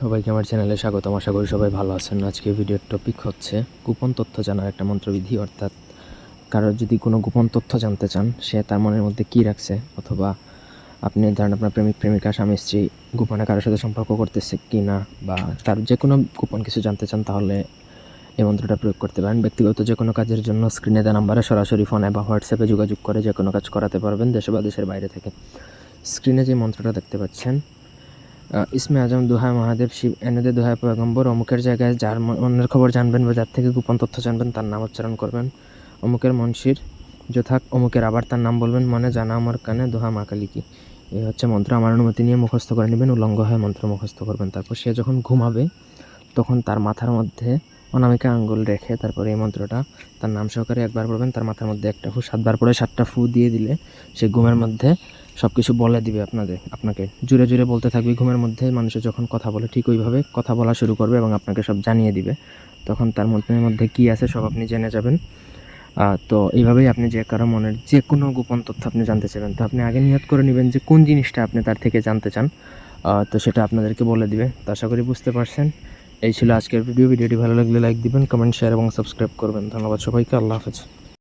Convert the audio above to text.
সবাইকে আমার চ্যানেলে স্বাগতম। আশা করি সবাই ভালো আছেন। আজকে ভিডিওর টপিক হচ্ছে গোপন তথ্য জানার একটা মন্ত্রবিধি, অর্থাৎ কারোর যদি কোনো গোপন তথ্য জানতে চান, সে তার মনের মধ্যে কী রাখছে, অথবা আপনি ধরেন আপনার প্রেমিক, প্রেমিকা, স্বামী, স্ত্রী গোপনে কারোর সাথে সম্পর্ক করতেছে কি না বা তার যে কোনো গোপন কিছু জানতে চান, তাহলে এই মন্ত্রটা প্রয়োগ করতে পারেন। ব্যক্তিগত যে কোনো কাজের জন্য স্ক্রিনে দেওয়া নাম্বারে সরাসরি ফোনে বা হোয়াটসঅ্যাপে যোগাযোগ করে যে কোনো কাজ করাতে পারবেন দেশে বা দেশের বাইরে থেকে। স্ক্রিনে যে মন্ত্রটা দেখতে পাচ্ছেন ইসমে আজম দোহায় মহাদেব, শিব, এনেদে দোহায় পয়গম্বর, অমুকের জায়গায় যার অন্যের খবর জানবেন বা যার থেকে গোপন তথ্য জানবেন, তার নাম উচ্চারণ করবেন। অমুকের মনসির যথাক, অমুকের আবার তার নাম বলবেন, মনে জানা আমার কানে, দোহা মা কালী কি। এই হচ্ছে মন্ত্র, আমার অনুমতি নিয়ে মুখস্থ করে নেবেন, উলঙ্গ হয়ে মন্ত্র মুখস্থ করবেন। তারপর সে যখন ঘুমাবে, তখন তার মাথার মধ্যে অনামিকা আঙ্গুল রেখে তারপরে এই মন্ত্রটা, তার নাম সহকারে একবার পড়বেন তার মাথার মধ্যে একটা ফু সাতবার পরে সাতটা ফু দিয়ে দিলে সে ঘুমের মধ্যে সব কিছু বলে দিবে আপনাদের আপনাকে। জুড়ে জুড়ে বলতে থাকবে, ঘুমের মধ্যে মানুষের যখন কথা বলে ঠিক ওইভাবে কথা বলা শুরু করবে এবং আপনাকে সব জানিয়ে দিবে। তখন তার মনের মধ্যে কী আছে সব আপনি জেনে যাবেন। তো এইভাবেই আপনি যে কারও মনের যে কোনো গোপন তথ্য আপনি জানতে চাইবেন, তো আপনি আগে নিয়ত করে নেবেন যে কোন জিনিসটা আপনি তার থেকে জানতে চান। তো সেটা আপনাদেরকে বলে দিবে। তো আশা করি বুঝতে পারছেন। এই ছিল আজকের ভিডিও ভিডিওটি ভালো লাগলে লাইক দিবেন কমেন্ট শেয়ার এবং সাবস্ক্রাইব করবেন। ধন্যবাদ সবাইকে, আল্লাহ হাফেজ।